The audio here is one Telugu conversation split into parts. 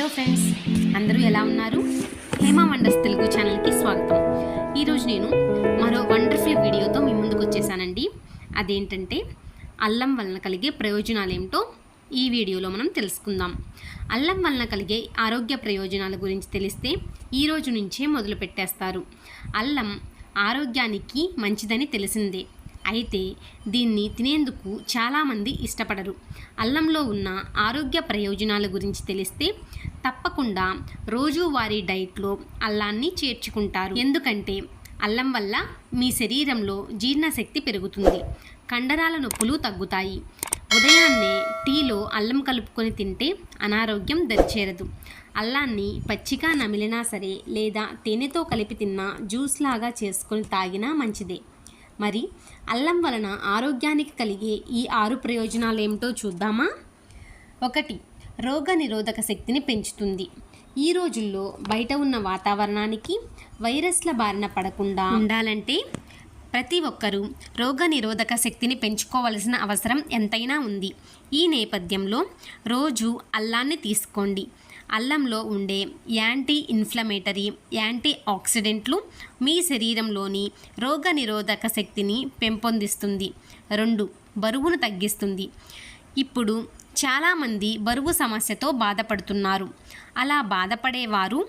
హలో ఫ్రెండ్స్ అందరూ ఎలా ఉన్నారు? హేమా వండర్స్ తెలుగు ఛానల్కి స్వాగతం. ఈరోజు నేను మరో వండర్ఫుల్ వీడియోతో మీ ముందుకు వచ్చేసానండి. అదేంటంటే అల్లం వలన కలిగే ప్రయోజనాలు ఏమిటో ఈ వీడియోలో మనం తెలుసుకుందాం. అల్లం వలన కలిగే ఆరోగ్య ప్రయోజనాల గురించి తెలిస్తే ఈ రోజు నుంచే మొదలు పెట్టేస్తారు అల్లం ఆరోగ్యానికి మంచిదని తెలిసిందే. అయితే దీన్ని తినేందుకు చాలామంది ఇష్టపడరు. అల్లంలో ఉన్న ఆరోగ్య ప్రయోజనాల గురించి తెలిస్తే తప్పకుండా రోజువారీ డైట్లో అల్లాన్ని చేర్చుకుంటారు. ఎందుకంటే అల్లం వల్ల మీ శరీరంలో జీర్ణశక్తి పెరుగుతుంది. కండరాల నొప్పులు తగ్గుతాయి. ఉదయాన్నే టీలో అల్లం కలుపుకొని తింటే అనారోగ్యం దరిచేరదు. అల్లాన్ని పచ్చిగా నమిలినా సరే లేదా తేనెతో కలిపి తిన్నా జ్యూస్ లాగా చేసుకొని తాగినా మంచిదే. మరి అల్లం వలన ఆరోగ్యానికి కలిగే ఈ ఆరు ప్రయోజనాలు ఏమిటో చూద్దామా? ఒకటి రోగ నిరోధక శక్తిని పెంచుతుంది. ఈ రోజుల్లో బయట ఉన్న వాతావరణానికి వైరస్ల బారిన పడకుండా ఉండాలంటే ప్రతి ఒక్కరూ రోగ నిరోధక శక్తిని పెంచుకోవలసిన అవసరం ఎంతైనా ఉంది. ఈ నేపథ్యంలో రోజు అల్లాన్ని తీసుకోండి. అల్లంలో ఉండే యాంటీ ఇన్ఫ్లమేటరీ యాంటీ ఆక్సిడెంట్లు మీ శరీరంలోని రోగనిరోధక శక్తిని పెంపొందిస్తుంది. రెండు బరువును తగ్గిస్తుంది. ఇప్పుడు చాలామంది బరువు సమస్యతో బాధపడుతున్నారు. అలా బాధపడేవారు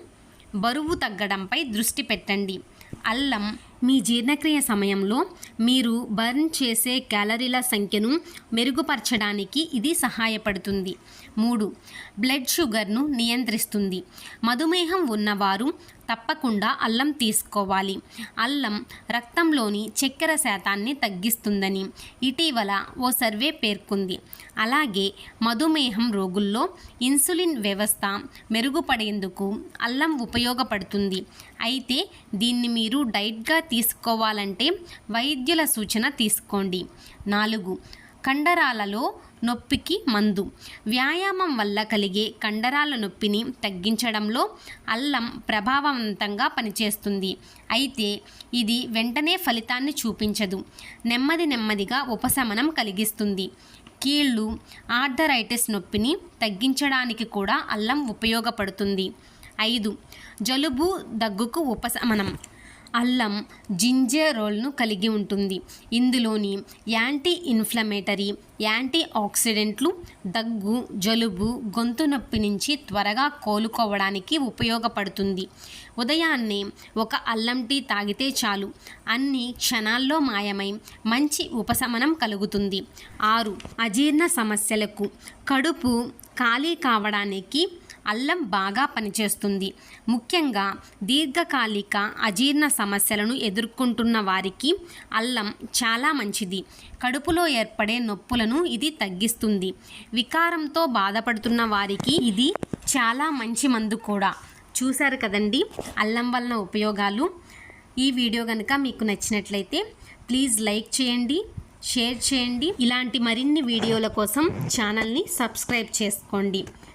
బరువు తగ్గడంపై దృష్టి పెట్టండి. అల్లం మీ జీర్ణక్రియ సమయంలో మీరు బర్న్ చేసే క్యాలరీల సంఖ్యను మెరుగుపరచడానికి ఇది సహాయపడుతుంది. మూడు బ్లడ్ షుగర్ను నియంత్రిస్తుంది. మధుమేహం ఉన్నవారు తప్పకుండా అల్లం తీసుకోవాలి. అల్లం రక్తంలోని చక్కెర శాతాన్ని తగ్గిస్తుందని ఇటీవల ఓ సర్వే పేర్కొంది. అలాగే మధుమేహం రోగుల్లో ఇన్సులిన్ వ్యవస్థ మెరుగుపడేందుకు అల్లం ఉపయోగపడుతుంది. అయితే దీన్ని మీరు డైట్గా తీసుకోవాలంటే వైద్యుల సూచన తీసుకోండి. నాలుగు కండరాలలో నొప్పికి మందు. వ్యాయామం వల్ల కలిగే కండరాల నొప్పిని తగ్గించడంలో అల్లం ప్రభావవంతంగా పనిచేస్తుంది. అయితే ఇది వెంటనే ఫలితాన్ని చూపించదు. నెమ్మది నెమ్మదిగా ఉపశమనం కలిగిస్తుంది. కీళ్ళు ఆర్థరైటిస్ నొప్పిని తగ్గించడానికి కూడా అల్లం ఉపయోగపడుతుంది. ఐదు జలుబు దగ్గుకు ఉపశమనం. అల్లం జింజరోల్ను కలిగి ఉంటుంది. ఇందులోని యాంటీ ఇన్ఫ్లమేటరీ యాంటీ ఆక్సిడెంట్లు దగ్గు జలుబు గొంతు నొప్పి నుంచి త్వరగా కోలుకోవడానికి ఉపయోగపడుతుంది. ఉదయాన్నే ఒక అల్లం టీ తాగితే చాలు. అన్ని క్షణాల్లో మాయమై మంచి ఉపశమనం కలుగుతుంది. ఆరు. అజీర్ణ సమస్యలకు. కడుపు ఖాళీ కావడానికి అల్లం బాగా పనిచేస్తుంది. ముఖ్యంగా దీర్ఘకాలిక అజీర్ణ సమస్యలను ఎదుర్కొంటున్న వారికి అల్లం చాలా మంచిది. కడుపులో ఏర్పడే నొప్పులను ఇది తగ్గిస్తుంది. వికారంతో బాధపడుతున్న వారికి ఇది చాలా మంచి మందు కూడా. చూశారు కదండి అల్లం వలన ఉపయోగాలు? ఈ వీడియో కనుక మీకు నచ్చినట్లయితే ప్లీజ్ లైక్ చేయండి షేర్ చేయండి. ఇలాంటి మరిన్ని వీడియోల కోసం ఛానల్ని సబ్స్క్రైబ్ చేసుకోండి.